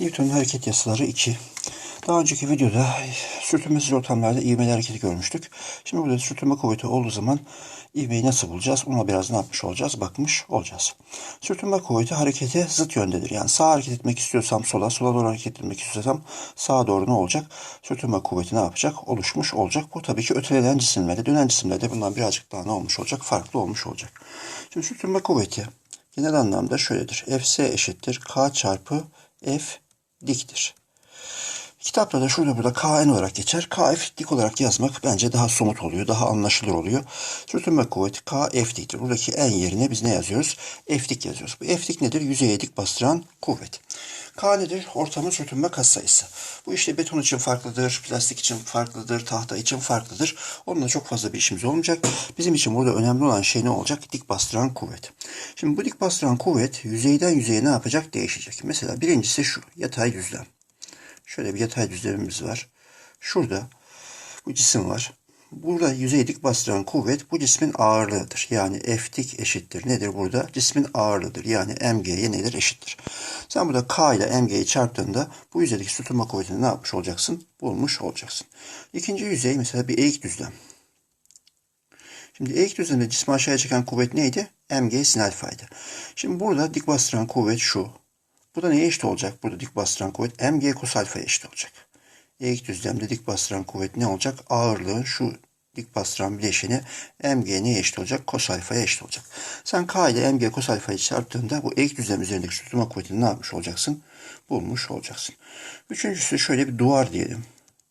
Newton'un hareket yasaları 2. Daha önceki videoda sürtünmesiz ortamlarda ivmeli hareketi görmüştük. Şimdi burada sürtünme kuvveti olduğu zaman ivmeyi nasıl bulacağız? Ona biraz ne yapmış olacağız? Bakmış olacağız. Sürtünme kuvveti harekete zıt yöndedir. Yani sağa hareket etmek istiyorsam sola, sola doğru hareket etmek istiyorsam sağa doğru ne olacak? Sürtünme kuvveti ne yapacak? Oluşmuş olacak. Bu tabii ki ötelenen cisimlerde, dönen cisimlerde bundan birazcık daha ne olmuş olacak? Farklı olmuş olacak. Şimdi sürtünme kuvveti genel anlamda şöyledir. Fs eşittir K çarpı F diktir. Kitapta da şurada burada KN olarak geçer. KF dik olarak yazmak bence daha somut oluyor, daha anlaşılır oluyor. Sürtünme kuvveti KF diktir. Buradaki en yerine biz ne yazıyoruz? F dik yazıyoruz. Bu F dik nedir? Yüzeye dik bastıran kuvvet. K nedir? Ortamın sürtünme katsayısı. Bu işte beton için farklıdır, plastik için farklıdır, tahta için farklıdır. Onunla çok fazla bir işimiz olmayacak. Bizim için burada önemli olan şey ne olacak? Dik bastıran kuvvet. Şimdi bu dik bastıran kuvvet yüzeyden yüzeye ne yapacak? Değişecek. Mesela birincisi şu, yatay düzlem. Şöyle bir yatay düzlemimiz var. Şurada bu cisim var. Burada yüzey dik bastıran kuvvet bu cismin ağırlığıdır. Yani F dik eşittir. Nedir burada? Cismin ağırlığıdır. Yani MG'ye nedir? Eşittir. Sen burada K ile MG'yi çarptığında bu yüzeydeki tutunma kuvvetini ne yapmış olacaksın? Bulmuş olacaksın. İkinci yüzey mesela bir eğik düzlem. Şimdi eğik düzlemde cismi aşağıya çeken kuvvet neydi? MG sin alfaydı. Şimdi burada dik bastıran kuvvet şu. Bu da neye eşit olacak? Burada dik bastıran kuvvet mg kos alfaya eşit olacak. Eğik düzlemde dik bastıran kuvvet ne olacak? Ağırlığın şu dik bastıran bileşeni mg neye eşit olacak? Kos alfaya eşit olacak. Sen k ile mg kos alfayı çarptığında bu eğik düzlem üzerindeki tutma kuvvetini ne yapmış olacaksın? Bulmuş olacaksın. Üçüncüsü şöyle bir duvar diyelim.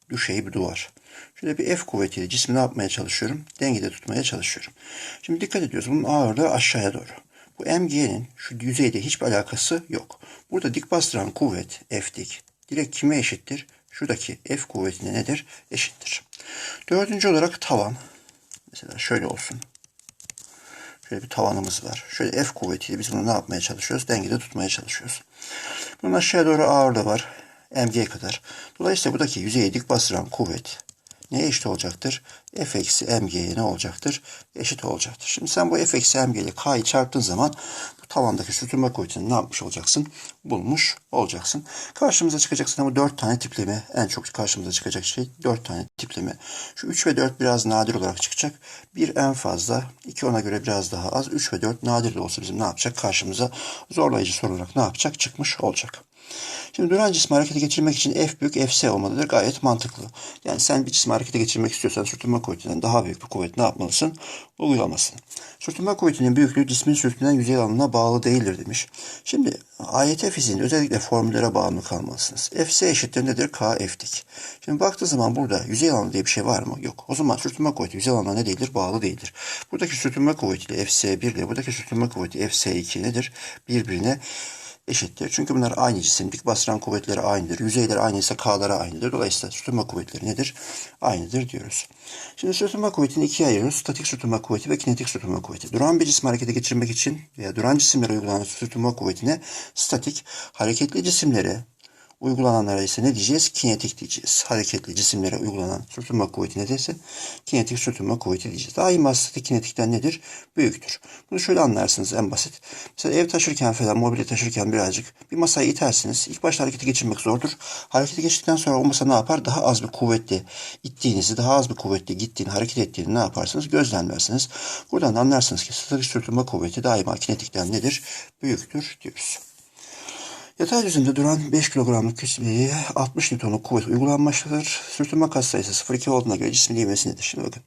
Düşey bir duvar. Şöyle bir F kuvvetiyle cismi ne yapmaya çalışıyorum? Dengede tutmaya çalışıyorum. Şimdi dikkat ediyoruz. Bunun ağırlığı aşağıya doğru. Bu MG'nin şu yüzeyde hiçbir alakası yok. Burada dik bastıran kuvvet F dik. Direkt kime eşittir? Şuradaki F kuvvetine nedir? Eşittir. Dördüncü olarak tavan. Mesela şöyle olsun. Şöyle bir tavanımız var. Şöyle F kuvvetiyle biz bunu ne yapmaya çalışıyoruz? Dengede tutmaya çalışıyoruz. Bunun aşağıya doğru ağırlığı var. MG kadar. Dolayısıyla buradaki yüzeye dik bastıran kuvvet neye eşit olacaktır? F eksi mg'ye ne olacaktır? Eşit olacaktır. Şimdi sen bu F eksi ile k'yı çarptığın zaman bu tavandaki sürtünme kuvvetini ne yapmış olacaksın? Bulmuş olacaksın. Karşımıza çıkacak sana bu 4 tane tipleme. En çok karşımıza çıkacak şey 4 tane tipleme. Şu 3 ve 4 biraz nadir olarak çıkacak. 1 en fazla. 2 ona göre biraz daha az. 3 ve 4 nadir de olsa bizim ne yapacak? Karşımıza zorlayıcı soru olarak ne yapacak? Çıkmış olacak. Şimdi duran cismi harekete geçirmek için F büyük Fs olmalıdır. Gayet mantıklı. Yani sen bir cismi harekete geçirmek istiyorsan sürtünme kuvvetinden daha büyük bir kuvvet ne yapmalısın? Uygulamasın. Sürtünme kuvvetinin büyüklüğü cismin sürtünen yüzey alanına bağlı değildir demiş. Şimdi AYT fiziğinde özellikle formüllere bağımlı kalmalısınız. Fs eşittir nedir? K F dik. Şimdi baktığı zaman burada yüzey alanı diye bir şey var mı? Yok. O zaman sürtünme kuvveti yüzey alanına ne değildir? Bağlı değildir. Buradaki sürtünme kuvvetiyle Fs1 ile buradaki sürtünme kuvveti Fs2 nedir? Birbirine eşittir. Çünkü bunlar aynı cisim. Dik bastıran kuvvetleri aynıdır. Yüzeyler aynıysa K'ları aynıdır. Dolayısıyla sürtünme kuvvetleri nedir? Aynıdır diyoruz. Şimdi sürtünme kuvvetini ikiye ayırıyoruz. Statik sürtünme kuvveti ve kinetik sürtünme kuvveti. Duran bir cismi harekete geçirmek için veya duran cisimlere uygulanan sürtünme kuvvetine statik, hareketli cisimlere Uygulananlara ise ne diyeceğiz? Kinetik diyeceğiz. Hareketli cisimlere uygulanan sürtünme kuvveti ne dese kinetik sürtünme kuvveti diyeceğiz. Daima statik kinetikten nedir? Büyüktür. Bunu şöyle anlarsınız en basit. Mesela ev taşırken falan mobilya taşırken birazcık bir masayı itersiniz. İlk başta harekete geçirmek zordur. Harekete geçtikten sonra o masa ne yapar? Daha az bir kuvvetle ittiğinizi, daha az bir kuvvetle gittiğini, hareket ettiğini ne yaparsınız? Gözlemlersiniz. Buradan da anlarsınız ki statik sürtünme kuvveti daima kinetikten nedir? Büyüktür diyoruz. Yatay düzende duran 5 kilogramlık kütleye 60 Newton'luk kuvvet uygulanmaktadır. Sürtünme katsayısı 0,2 olduğuna göre cismin ivmesi nedir? Şimdi bakın.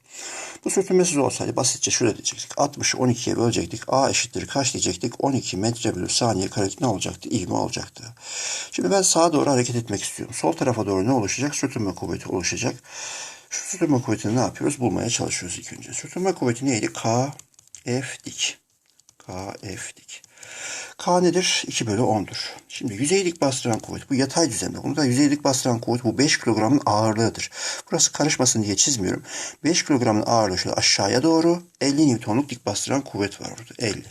Bu sürtünmesiz olsaydı basitçe şöyle diyecektik. 60'ı 12'ye bölecektik. A eşittir kaç diyecektik? 12 metre bölü saniye karelik ne olacaktı? İvme olacaktı. Şimdi ben sağa doğru hareket etmek istiyorum. Sol tarafa doğru ne oluşacak? Sürtünme kuvveti oluşacak. Şu sürtünme kuvvetini ne yapıyoruz? Bulmaya çalışıyoruz ilk önce. Sürtünme kuvveti neydi? K, F dik. K, F dik. K nedir? 2 bölü 10'dur. Şimdi yüzeylik bastıran kuvvet. Bu yatay düzende. Bunu da yüzeylik bastıran kuvvet bu 5 kilogramın ağırlığıdır. Burası karışmasın diye çizmiyorum. 5 kilogramın ağırlığı şöyle aşağıya doğru 50 Newton'luk dik bastıran kuvvet var burada. 50.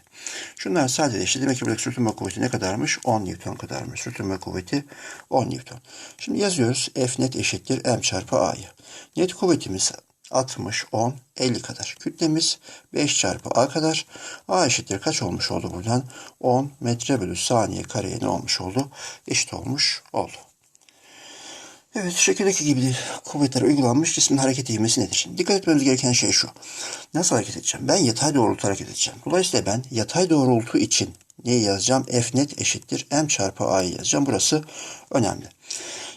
Şunlar sadeleşti. Demek ki buradaki sürtünme kuvveti ne kadarmış? 10 Newton kadarmış. Sürtünme kuvveti 10 Newton. Şimdi yazıyoruz. F net eşittir M çarpı A'yı. Net kuvvetimiz 60, 10, 50 kadar. Kütlemiz 5 çarpı A kadar. A eşittir kaç olmuş oldu buradan? 10 metre bölü saniye kareye ne olmuş oldu? Eşit olmuş oldu. Evet, şekildeki gibi kuvvetler uygulanmış cismin hareket ivmesi nedir? Dikkat etmemiz gereken şey şu. Nasıl hareket edeceğim? Ben yatay doğrultu hareket edeceğim. Dolayısıyla ben yatay doğrultu için neyi yazacağım? F net eşittir M çarpı A'yı yazacağım. Burası önemli.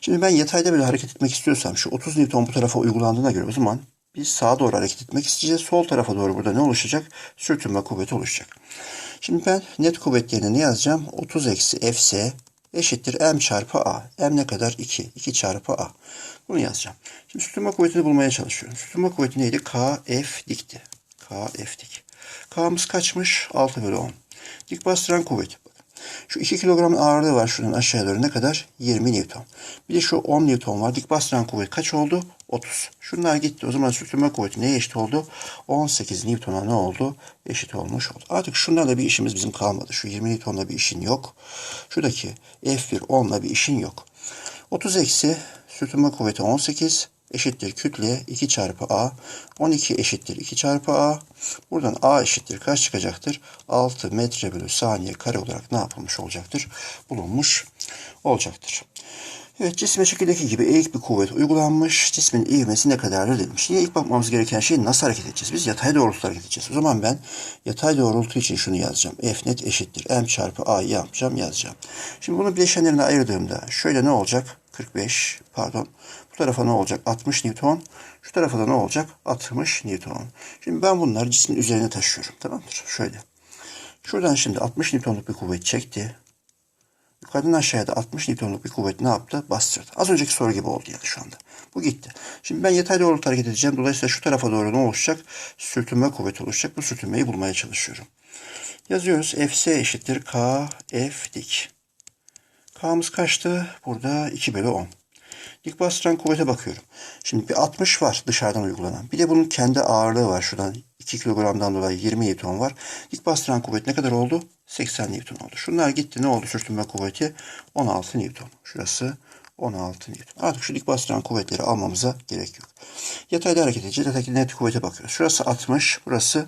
Şimdi ben yatayda böyle hareket etmek istiyorsam şu 30 Newton bu tarafa uygulandığına göre o zaman biz sağa doğru hareket etmek isteyeceğiz. Sol tarafa doğru burada ne oluşacak? Sürtünme kuvveti oluşacak. Şimdi ben net kuvvet yerine ne yazacağım? 30 eksi Fs eşittir m çarpı a. m ne kadar? 2. 2 çarpı a. Bunu yazacağım. Şimdi sürtünme kuvvetini bulmaya çalışıyorum. Sürtünme kuvveti neydi? K F dikti. K F dik. K'mız kaçmış? 6 bölü 10. Dik bastıran kuvvet. Şu 2 kilogramın ağırlığı var şuradan aşağıya doğru ne kadar? 20 Newton. Bir de şu 10 Newton var. Dik bastıran kuvvet kaç oldu? 30. Şunlar gitti. O zaman sürtünme kuvveti neye eşit oldu? 18 Newton'a ne oldu? Eşit olmuş oldu. Artık şunlarla bir işimiz bizim kalmadı. Şu 20 Newton'la bir işin yok. Şuradaki F1 10'la bir işin yok. 30 eksi sürtünme kuvveti 18 eşittir kütle 2 çarpı A. 12 eşittir 2 çarpı A. Buradan A eşittir kaç çıkacaktır? 6 metre bölü saniye kare olarak ne yapılmış olacaktır? Bulunmuş olacaktır. Evet cisme şekildeki gibi eğik bir kuvvet uygulanmış. Cismin ivmesi ne kadardır demiş. Yine ilk bakmamız gereken şey nasıl hareket edeceğiz? Biz yatay doğrultuda hareket edeceğiz. O zaman ben yatay doğrultu için şunu yazacağım. F net eşittir. M çarpı A'yı yapacağım yazacağım. Şimdi bunu bileşenlerine ayırdığımda şöyle ne olacak? 45 pardon. Bu tarafa ne olacak? 60 Newton. Şu tarafa da ne olacak? 60 Newton. Şimdi ben bunları cismin üzerine taşıyorum. Tamamdır. Şöyle. Şuradan şimdi 60 Newton'luk bir kuvvet çekti. Yukarıdan aşağıya da 60 Newton'luk bir kuvvet ne yaptı? Bastırdı. Az önceki soru gibi oldu yani şu anda. Bu gitti. Şimdi ben yatay doğrultuda hareket edeceğim. Dolayısıyla şu tarafa doğru ne oluşacak? Sürtünme kuvveti oluşacak. Bu sürtünmeyi bulmaya çalışıyorum. Yazıyoruz. Fs eşittir K F dik. K'mız kaçtı? Burada 2 bölü 10. Dik bastıran kuvvete bakıyorum. Şimdi bir 60 var dışarıdan uygulanan. Bir de bunun kendi ağırlığı var. Şuradan 2 kilogramdan dolayı 20 Newton var. Dik bastıran kuvvet ne kadar oldu? 80 Newton oldu. Şunlar gitti. Ne oldu sürtünme kuvveti? 16 Newton. Şurası 16 Newton. Artık şu dik bastıran kuvvetleri almamıza gerek yok. Yatayda hareket edeceğiz. Yataydaki net kuvvete bakıyoruz. Şurası 60. Burası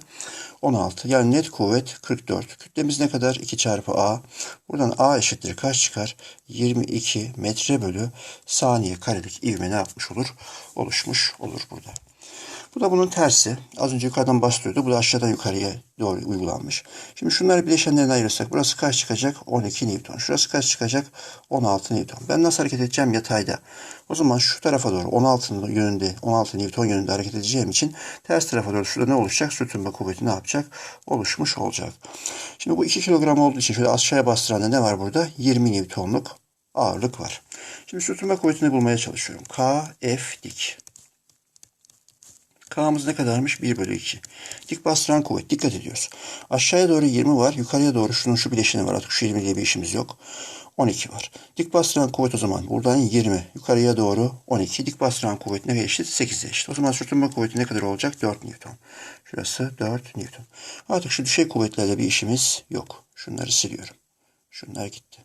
16. Yani net kuvvet 44. Kütlemiz ne kadar? 2 çarpı A. Buradan A eşittir kaç çıkar? 22 metre bölü saniye karelik ivme ne yapmış olur? Oluşmuş olur burada. Bu da bunun tersi. Az önce yukarıdan bastırıyordu. Bu da aşağıdan yukarıya doğru uygulanmış. Şimdi şunları bileşenlerine ayırırsak burası kaç çıkacak? 12 Newton. Şurası kaç çıkacak? 16 Newton. Ben nasıl hareket edeceğim? Yatayda. O zaman şu tarafa doğru 16 yönünde 16 Newton yönünde hareket edeceğim için ters tarafa doğru şurada ne oluşacak? Sürtünme kuvveti ne yapacak? Oluşmuş olacak. Şimdi bu 2 kilogram olduğu için şöyle aşağıya bastıran ne var burada? 20 Newtonluk ağırlık var. Şimdi sürtünme kuvvetini bulmaya çalışıyorum. K, F dik. K'mız ne kadarmış? 1 bölü 2. Dik bastıran kuvvet. Dikkat ediyoruz. Aşağıya doğru 20 var. Yukarıya doğru şunun şu bileşeni var. Artık şu 20 diye bir işimiz yok. 12 var. Dik bastıran kuvvet o zaman buradan 20. Yukarıya doğru 12. Dik bastıran kuvvet ne eşit? 8'e eşit. O zaman sürtünme kuvveti ne kadar olacak? 4 Newton. Şurası 4 Newton. Artık şu düşey kuvvetlerle bir işimiz yok. Şunları siliyorum. Şunlar gitti.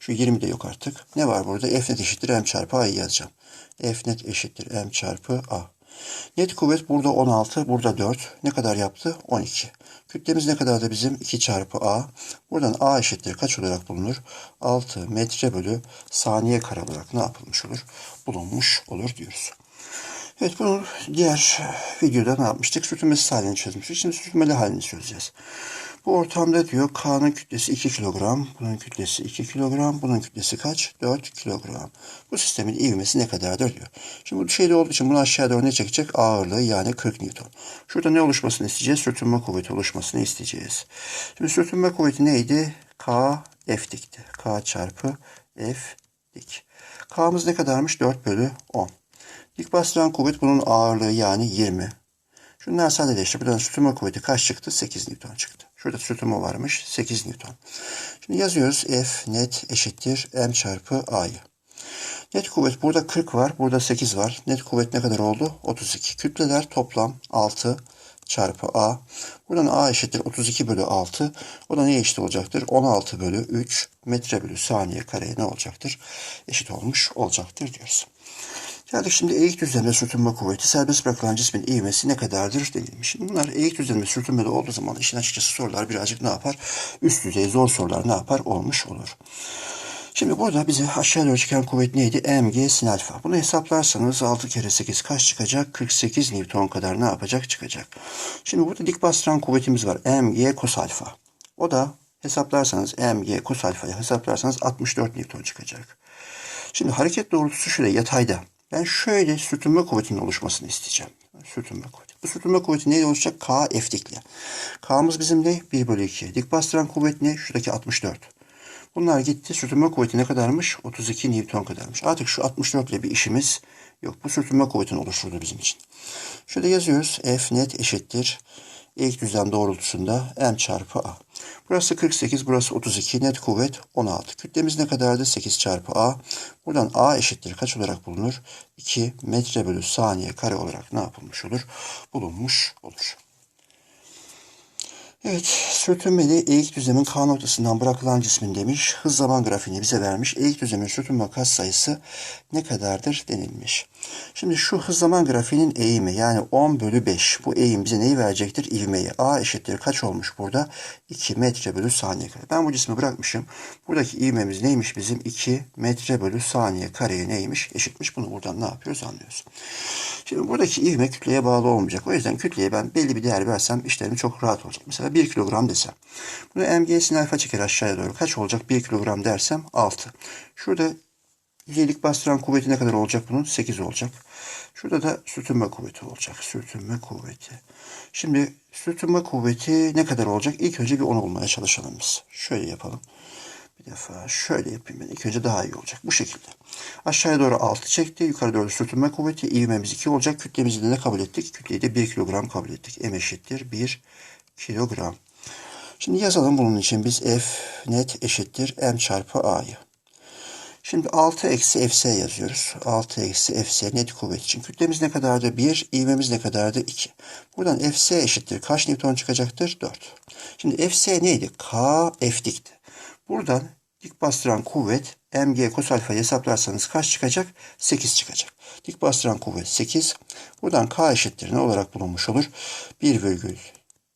Şu 20 de yok artık. Ne var burada? F net eşittir M çarpı A'yı yazacağım. F net eşittir M çarpı A. Net kuvvet burada 16, burada 4. Ne kadar yaptı? 12. Kütlemiz ne kadar da bizim? 2 çarpı A. Buradan A eşittir kaç olarak bulunur? 6 metre bölü saniye kare olarak ne yapılmış olur? Bulunmuş olur diyoruz. Evet bunu diğer videoda ne yapmıştık? Sürtünmesi halini çözmüştük. Şimdi sürtünmeli halini çözeceğiz. Bu ortamda diyor K'nın kütlesi 2 kilogram, bunun kütlesi 2 kilogram, bunun kütlesi kaç? 4 kilogram. Bu sistemin ivmesi ne kadardır diyor. Şimdi bu şeyde olduğu için bunu aşağı doğru ne çekecek? Ağırlığı yani 40 Newton. Şurada ne oluşmasını isteyeceğiz? Sürtünme kuvveti oluşmasını isteyeceğiz. Şimdi sürtünme kuvveti neydi? K F dikti. K çarpı F dik. K'mız ne kadarmış? 4 bölü 10. Dik bastıran kuvvet bunun ağırlığı yani 20. Şunlar sadeleşti. Buradan sürtünme kuvveti kaç çıktı? 8 Newton çıktı. Şurada sürtünme varmış. 8 Newton. Şimdi yazıyoruz. F net eşittir M çarpı A'yı. Net kuvvet burada 40 var. Burada 8 var. Net kuvvet ne kadar oldu? 32. Kütleler toplam 6 çarpı A. Buradan A eşittir 32 bölü 6. O da neye eşit olacaktır? 16 bölü 3 metre bölü saniye kareye ne olacaktır? Eşit olmuş olacaktır diyoruz. Geldik şimdi eğik düzlemde sürtünme kuvveti, serbest bırakılan cismin ivmesi ne kadardır denilmiş. Şimdi bunlar eğik düzlemde sürtünmede olduğu zaman işin açıkçası sorular birazcık ne yapar? Üst düzey zor sorular ne yapar? Olmuş olur. Şimdi burada bize aşağı doğru çıkan kuvvet neydi? mg sin alfa. Bunu hesaplarsanız 6 kere 8 kaç çıkacak? 48 Newton kadar ne yapacak? Çıkacak. Şimdi burada dik bastıran kuvvetimiz var. mg kos alfa. O da hesaplarsanız mg kos alfayı hesaplarsanız 64 Newton çıkacak. Şimdi hareket doğrultusu şöyle yatayda. Ben şöyle sürtünme kuvvetinin oluşmasını isteyeceğim. Sürtünme kuvveti. Bu sürtünme kuvveti neyle oluşacak? K F dikli. K'mız bizim ne? 1 bölü 2. Dik bastıran kuvvet ne? Şuradaki 64. Bunlar gitti. Sürtünme kuvveti ne kadarmış? 32 Newton kadarmış. Artık şu 64 ile bir işimiz yok. Bu sürtünme kuvvetini oluşturdu bizim için. Şöyle yazıyoruz. F net eşittir. İlk düzlem doğrultusunda M çarpı A. Burası 48, burası 32. Net kuvvet 16. Kütlemiz ne kadardı? 8 çarpı A. Buradan A eşittir. Kaç olarak bulunur? 2 metre bölü saniye kare olarak ne yapılmış olur? Bulunmuş olur. Evet, sürtünmeli eğik düzlemin K noktasından bırakılan cismin demiş. Hız zaman grafiğini bize vermiş. Eğik düzlemin sürtünme kat sayısı ne kadardır denilmiş. Şimdi şu hız zaman grafiğinin eğimi yani 10 bölü 5. Bu eğim bize neyi verecektir? İvmeyi. A eşittir kaç olmuş burada? 2 metre bölü saniye kare. Ben bu cismi bırakmışım. Buradaki ivmemiz neymiş bizim? 2 metre bölü saniye kareye neymiş? Eşitmiş. Bunu buradan ne yapıyoruz anlıyoruz. Şimdi buradaki ivme kütleye bağlı olmayacak. O yüzden kütleye ben belli bir değer versem işlerim çok rahat olacak. Mesela 1 kilogram desem. Bunu mg'sini alfa çeker aşağıya doğru. Kaç olacak? 1 kilogram dersem 6. Şurada yüzeylik bastıran kuvveti ne kadar olacak bunun? 8 olacak. Şurada da sürtünme kuvveti olacak. Sürtünme kuvveti. Şimdi sürtünme kuvveti ne kadar olacak? İlk önce bir 10 olmaya çalışalım biz. Şöyle yapalım. Bir defa şöyle yapayım ben. İlk önce daha iyi olacak. Bu şekilde. Aşağıya doğru 6 çekti. Yukarı doğru sürtünme kuvveti. İvmemiz 2 olacak. Kütlemizi de ne kabul ettik? Kütleyi de 1 kilogram kabul ettik. M eşittir 1 kilogram. Şimdi yazalım bunun için biz F net eşittir M çarpı A'yı. Şimdi 6 eksi Fs yazıyoruz. 6 eksi Fs net kuvvet için. Kütlemiz ne kadardı? 1. İvmemiz ne kadardı? 2. Buradan Fs eşittir. Kaç Newton çıkacaktır? 4. Şimdi Fs neydi? K F dikti. Buradan dik bastıran kuvvet mg kos alfa hesaplarsanız kaç çıkacak? 8 çıkacak. Dik bastıran kuvvet 8. Buradan k eşittir ne olarak bulunmuş olur? 1 virgül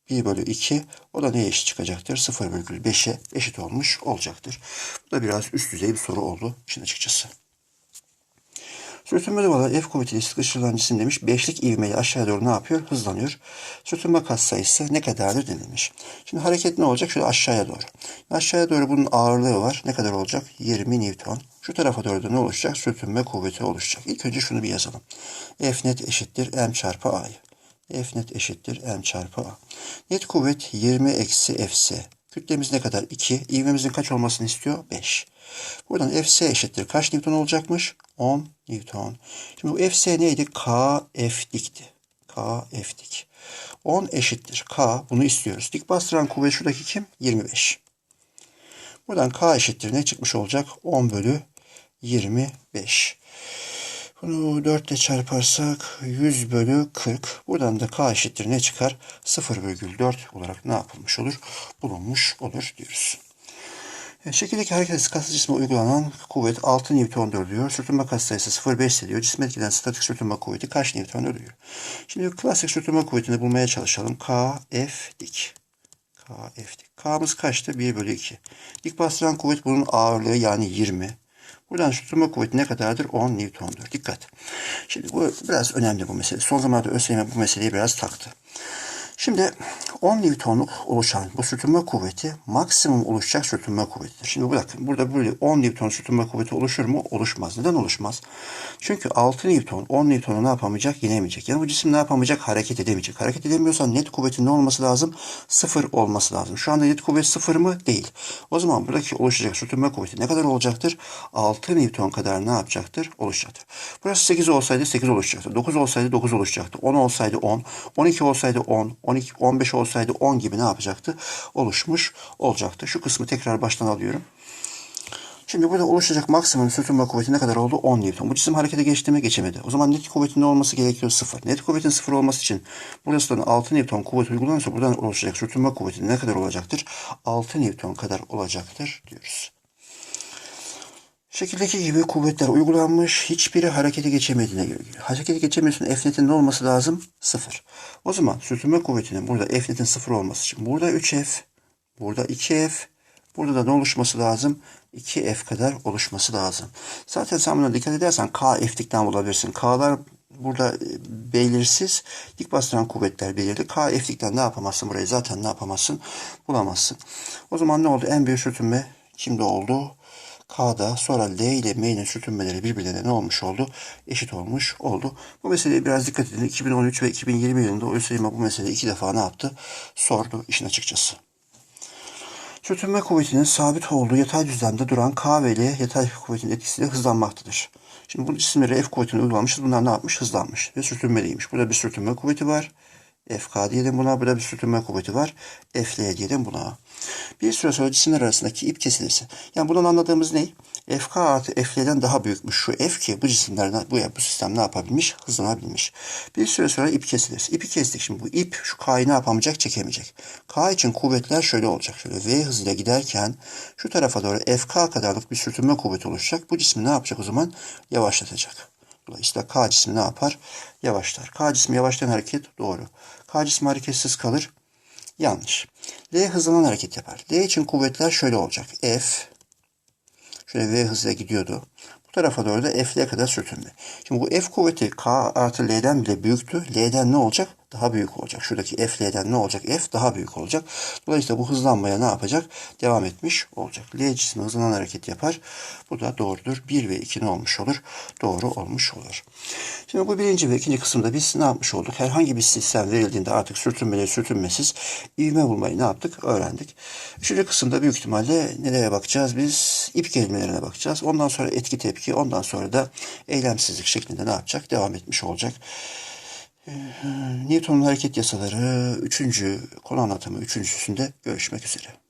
1 bölü 2 o da neye eşit çıkacaktır? 0,5'e eşit olmuş olacaktır. Bu da biraz üst düzey bir soru oldu işin açıkçası. Sürtünme duvarlar F kuvvetiyle sıkıştırılan cisim demiş. Beşlik ivmeyi aşağıya doğru ne yapıyor? Hızlanıyor. Sürtünme kat sayısı ne kadardır denilmiş. Şimdi hareket ne olacak? Şöyle aşağıya doğru. Aşağıya doğru bunun ağırlığı var. Ne kadar olacak? 20 Newton. Şu tarafa doğru da ne oluşacak? Sürtünme kuvveti oluşacak. İlk önce şunu bir yazalım. F net eşittir M çarpı A'yı. F net eşittir M çarpı A. Net kuvvet 20 eksi Fs. Kütlemiz ne kadar? 2. İvmemizin kaç olmasını istiyor? 5. Buradan Fs eşittir. Kaç Newton olacakmış? 10 Newton. Şimdi bu Fs neydi? K F dikti. K F dik. 10 eşittir. K bunu istiyoruz. Dik bastıran kuvvet şuradaki kim? 25. Buradan K eşittir. Ne çıkmış olacak? 10 bölü 25. Bunu 4 ile çarparsak 100 bölü 40. Buradan da K eşittir ne çıkar? 0,4 olarak ne yapılmış olur? Bulunmuş olur diyoruz. Şekildeki hareket katı cisme uygulanan kuvvet 6 Newton'dur diyor. Sürtünme kat sayısı 0,5 diyor. Cisme etkilen statik sürtünme kuvveti kaç Newton'dur diyor. Şimdi klasik sürtünme kuvvetini bulmaya çalışalım. K, F dik. K, F dik. K'mız kaçtı? 1 bölü 2. Dik bastıran kuvvet bunun ağırlığı yani 20. Buradan sürtünme kuvveti ne kadardır? 10 Newton'dur. Dikkat. Şimdi bu biraz önemli bu mesele. Son zamanlarda ÖSYM bu meseleyi biraz taktı. Şimdi 10 Newton'luk oluşan bu sürtünme kuvveti maksimum oluşacak sürtünme kuvvetidir. Şimdi bakın burada böyle 10 Newton sürtünme kuvveti oluşur mu? Oluşmaz. Neden oluşmaz? Çünkü 6 Newton 10 Newton'u ne yapamayacak? Yenemeyecek. Yani bu cisim ne yapamayacak? Hareket edemeyecek. Hareket edemiyorsa net kuvvetin ne olması lazım? Sıfır olması lazım. Şu anda net kuvvet sıfır mı? Değil. O zaman buradaki oluşacak sürtünme kuvveti ne kadar olacaktır? 6 Newton kadar ne yapacaktır? Oluşacaktır. Burası 8 olsaydı 8 oluşacaktı. 9 olsaydı 9 oluşacaktı. 10 olsaydı 10. 12 olsaydı 10. 12, 15 olsaydı 10 gibi ne yapacaktı? Oluşmuş olacaktı. Şu kısmı tekrar baştan alıyorum. Şimdi burada oluşacak maksimum sürtünme kuvveti ne kadar oldu? 10 Newton. Bu cisim harekete geçti mi? Geçemedi. O zaman net kuvvetin ne olması gerekiyor? 0. Net kuvvetin 0 olması için burasından 6 Newton kuvvet uygulanırsa buradan oluşacak sürtünme kuvveti ne kadar olacaktır? 6 Newton kadar olacaktır diyoruz. Şekildeki gibi kuvvetler uygulanmış. Hiçbiri harekete geçemediğine göre. Harekete geçemiyorsun. F netin ne olması lazım? Sıfır. O zaman sürtünme kuvvetinin burada F netin sıfır olması için burada 3F, burada 2F, burada da ne oluşması lazım? 2F kadar oluşması lazım. Zaten sen buna dikkat edersen K F'likten bulabilirsin. K'lar burada e, belirsiz. Dik bastıran kuvvetler belirli. K F'likten ne yapamazsın burayı? Zaten ne yapamazsın? Bulamazsın. O zaman ne oldu? En büyük sürtünme kimde oldu? K'da sonra L ile M'nin sürtünmeleri birbirine ne olmuş oldu? Eşit olmuş oldu. Bu meseleye biraz dikkat edin. 2013 ve 2020 yılında ÖSYM bu meseleyi iki defa ne yaptı? Sordu işin açıkçası. Sürtünme kuvvetinin sabit olduğu yatay düzlemde duran K ve L yatay kuvvetin etkisiyle hızlanmaktadır. Şimdi bu cisimlere F kuvvetini uygulamışız. Bunlar ne yapmış? Hızlanmış ve sürtünmeliymiş. Burada bir sürtünme kuvveti var. FK diyelim buna. Burada bir sürtünme kuvveti var. FL diyelim buna. Bir süre sonra cisimler arasındaki ip kesilirse. Yani bundan anladığımız ne? FK artı FL'den daha büyükmüş şu F ki bu cisimlerden bu, bu sistem ne yapabilmiş? Hızlanabilmiş. Bir süre sonra ip kesilirse. İpi kestik şimdi. Bu ip şu K'yı ne yapamayacak? Çekemeyecek. K için kuvvetler şöyle olacak. Şöyle V hızıyla giderken şu tarafa doğru FK kadarlık bir sürtünme kuvveti oluşacak. Bu cismi ne yapacak o zaman? Yavaşlatacak. Dolayısıyla K cismi ne yapar? Yavaşlar. K cismi yavaşlayan hareket doğru. K cismi hareketsiz kalır. Yanlış. L hızlanan hareket yapar. L için kuvvetler şöyle olacak. F şöyle V hızla gidiyordu. Bu tarafa doğru da F'ye kadar sürtünme. Şimdi bu F kuvveti K artı L'den bile büyüktü. L'den ne olacak? Daha büyük olacak. Şuradaki F L'den ne olacak? F daha büyük olacak. Dolayısıyla bu hızlanmaya ne yapacak? Devam etmiş olacak. L cismi hızlanan hareket yapar. Bu da doğrudur. 1 ve 2 ne olmuş olur? Doğru olmuş olur. Şimdi bu birinci ve ikinci kısımda biz ne yapmış olduk? Herhangi bir sistem verildiğinde artık sürtünmeli sürtünmesiz ivme bulmayı ne yaptık? Öğrendik. Üçüncü kısımda büyük ihtimalle nereye bakacağız? Biz ip gerilmelerine bakacağız. Ondan sonra etki tepki, ondan sonra da eylemsizlik şeklinde ne yapacak? Devam etmiş olacak. Newton'un hareket yasaları 3. konu anlatımı 3.sünde görüşmek üzere.